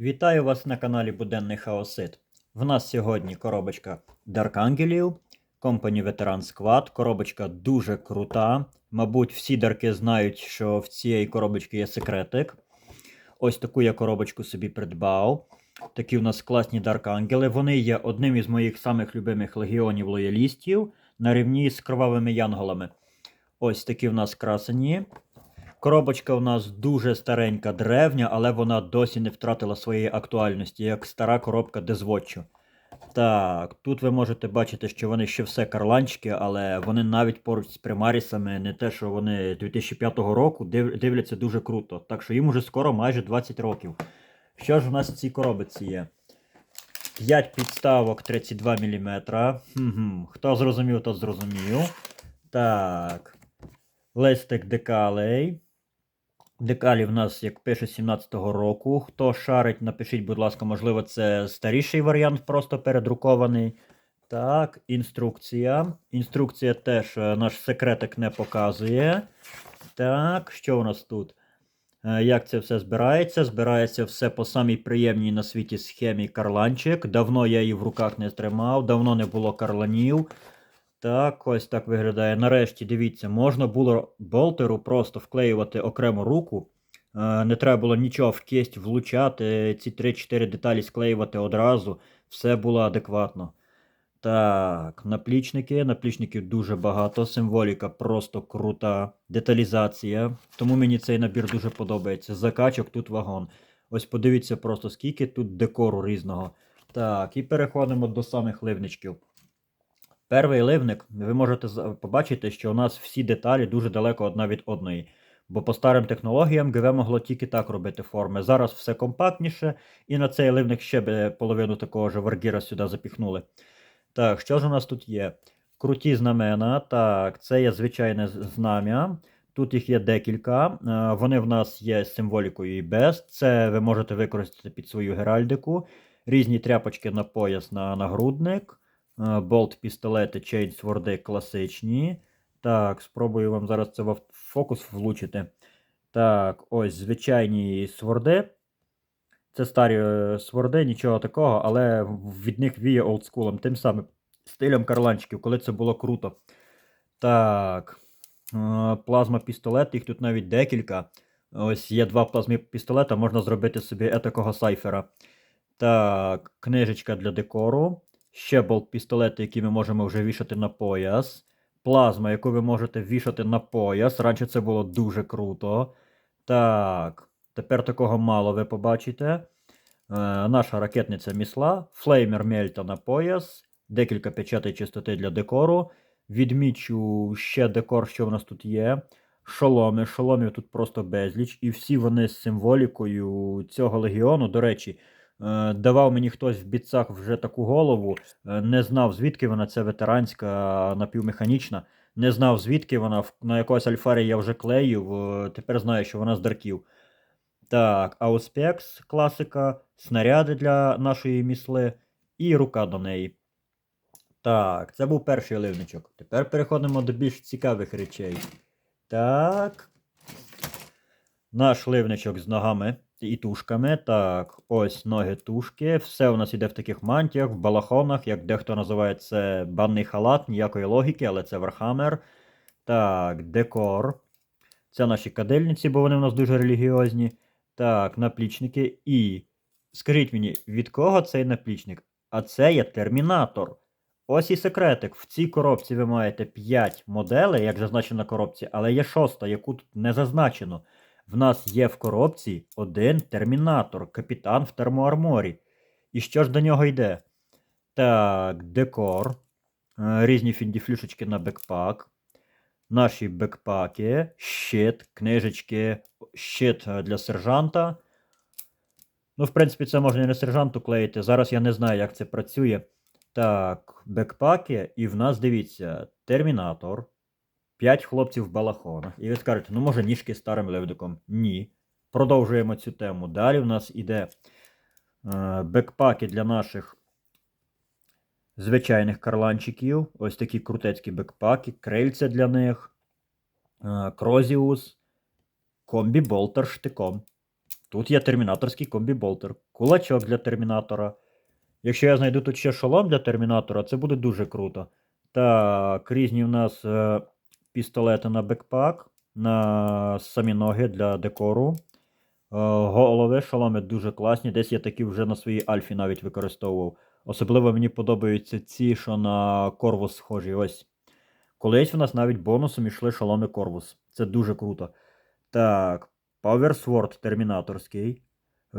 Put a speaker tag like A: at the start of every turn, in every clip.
A: Вітаю вас на каналі Буденний Хаосит. В нас сьогодні коробочка Angelів, Company Veteran Squad. Коробочка дуже крута. Мабуть, всі дарки знають, що в цієї коробочки є секретик. Ось таку я коробочку собі придбав. Такі у нас класні Dark Ангели. Вони є одним із моїх самих любимих легіонів лоялістів на рівні з кровавими янголами. Ось такі в нас красені. Коробочка у нас дуже старенька, древня, але вона досі не втратила своєї актуальності, як стара коробка Дезвотчу. Так, тут ви можете бачити, що вони ще все карланчики, але вони навіть поруч з примарісами, не те, що вони 2005 року, див- дивляться дуже круто. Так що їм уже скоро майже 20 років. Що ж у нас в цій коробці є? 5 підставок 32 мм. Хто зрозумів, то зрозумів. Так. Листик декалей. Декалі в нас, як пише, 17-го року. Хто шарить, напишіть, будь ласка, можливо, це старіший варіант, просто передрукований. Так, інструкція. Інструкція теж е, наш секретик не показує. Так, що у нас тут? Е, Як це все збирається? Збирається все по самій приємній на світі схемі карланчик. Давно я її в руках не тримав, давно не було карланів. Так, ось так виглядає. Нарешті, дивіться, можна було болтеру просто вклеювати окрему руку. Е, Не треба було нічого в кисть влучати, ці 3-4 деталі склеювати одразу. Все було адекватно. Так, наплічники. Наплічників дуже багато. Символіка просто крута. Деталізація. Тому мені цей набір дуже подобається. Закачок тут вагон. Ось подивіться просто, скільки тут декору різного. Так, і переходимо до самих ливничків. Перший ливник, ви можете побачити, що у нас всі деталі дуже далеко одна від одної. Бо по старим технологіям ГВ могло тільки так робити форми. Зараз все компактніше, і на цей ливник ще би половину такого ж варгіра сюди запіхнули. Так, що ж у нас тут є? Круті знамена. Так, це є звичайне знам'я. Тут їх є декілька. Е, Вони в нас є з символікою і без. Це ви можете використати під свою геральдику. Різні тряпочки на пояс на нагрудник. Е, Болт, пістолети, сворди класичні. Так, спробую вам зараз це в фокус влучити. Так, ось звичайні сворди. Це старі е, сворди, нічого такого, але від них віє олдскулом, тим самим стилем карланчиків, коли це було круто. Так. е, Плазма пістолет, їх тут навіть декілька. Ось є два плазмі пістолета, можна зробити собі етакого сайфера. Так, книжечка для декору. Ще болт пістолети, які ми можемо вже вішати на пояс. Плазма, яку ви можете вішати на пояс. Раніше це було дуже круто. Так, тепер такого мало ви побачите. Е, наша ракетниця місла, флеймер мельта на пояс, декілька печатей чистоти для декору. Відмічу ще декор, що в нас тут є. Шоломи. Шоломів тут просто безліч. І всі вони з символікою цього легіону. До речі, давав мені хтось в біцах вже таку голову. е, Не знав, звідки вона, це ветеранська, напівмеханічна. Не знав, звідки вона. На якогось альфарі я вже клеїв. е, Тепер знаю, що вона з дарків. Так, Ауспекс, класика, снаряди для нашої місли і рука до неї. Так, це був перший ливничок. Тепер переходимо до більш цікавих речей. Так. Наш ливничок з ногами і тушками. Так, ось ноги тушки. Все у нас іде в таких мантіях, в балахонах, як дехто називає це банний халат, ніякої логіки, але це Вархаммер. Так, декор. Це наші кадильниці, бо вони у нас дуже релігіозні. Так, наплічники. І скажіть мені, від кого цей наплічник? А це є термінатор. Ось і секретик. В цій коробці ви маєте 5 моделей, як зазначено на коробці, але є шоста, яку тут не зазначено. В нас є в коробці один термінатор, капітан в термоарморі. І що ж до нього йде? Так, декор. е, Різні фіндіфлюшечки на бекпак. Наші бекпаки, щит, книжечки, щит е, для сержанта. Ну, в принципі, це можна і на сержанту клеїти. Зараз я не знаю, як це працює. Так, бекпаки, і в нас дивіться, термінатор. 5 хлопців в балахонах. І ви скажете, ну може ніжки старим левдиком. Ні. Продовжуємо цю тему. Далі в нас іде е, бекпаки для наших звичайних карланчиків. Ось такі крутецькі бекпаки, крильця для них, е, Крозіус, комбі болтер штиком. Тут є термінаторський комбі-болтер, кулачок для термінатора. Якщо я знайду тут ще шолом для термінатора, це буде дуже круто. Так, різні в нас е, пістолети на бекпак, на самі ноги для декору. Е, голови, шоломи дуже класні. Десь я такі вже на своїй альфі навіть використовував. Особливо мені подобаються ці, що на корвус схожі. Ось. Колись в нас навіть бонусом ішли шоломи корвус. Це дуже круто. Так, Power Sword термінаторський. Е,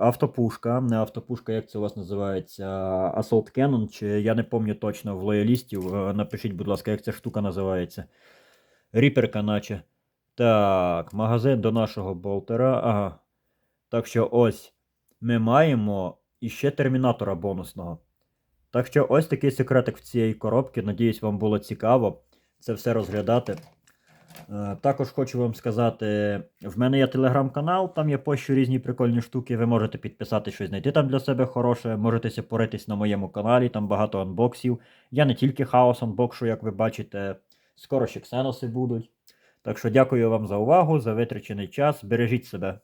A: автопушка. Не автопушка, як це у вас називається? Assault Cannon, чи я не пам'ятаю точно в лоялістів. Е, напишіть, будь ласка, як ця штука називається. Ріперка, наче. Так, магазин до нашого болтера. Ага. Так що ось ми маємо іще термінатора бонусного. Так що ось такий секретик в цієї коробки. Надіюсь, вам було цікаво це все розглядати. Е, Також хочу вам сказати, в мене є телеграм-канал, там я пощу різні прикольні штуки. Ви можете підписати щось знайти там для себе хороше, можете поритись на моєму каналі, там багато анбоксів. Я не тільки хаос анбокшу, як ви бачите, скоро ще ксеноси будуть. Так що дякую вам за увагу, за витрачений час. Бережіть себе.